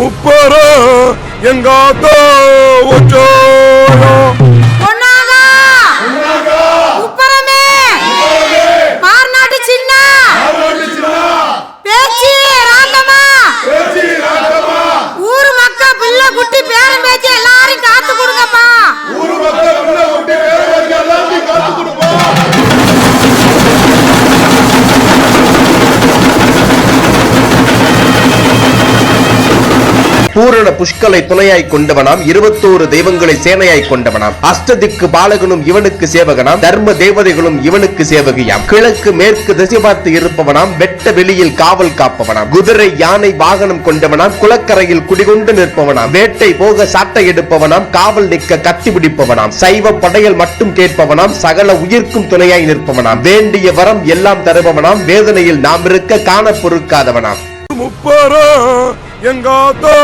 முப்பரோ எங்காத்தோ ஒச்சோயோ பூரண புஷ்கலை துணையாய் கொண்டவனாம் இருபத்தோரு தெய்வங்களை சேனையாய் கொண்டவனாம். அஷ்டதிக்கு பாலகனும் இவனுக்கு சேவகனாம் தர்ம தேவதைகளும் இவனுக்கு சேவகியாம். கிழக்கு மேற்கு திசை பார்த்து இருப்பவனாம் வெட்ட வெளியில் காவல் காப்பவனாம். குதிரை யானை வாகனம் கொண்டவனாம் குளக்கரையில் குடிகொண்டு நிற்பவனாம். வேட்டை போக சாட்டை எடுப்பவனாம் காவல் நிற்க கத்தி பிடிப்பவனாம். சைவ படையல் மட்டும் கேட்பவனாம் சகல உயிர்க்கும் துணையாய் நிற்பவனாம். வேண்டிய வரம் எல்லாம் தருபவனாம் வேதனையில் நாம் இருக்க காண பொறுக்காதவனாம். முப்பரா எங்காத்தா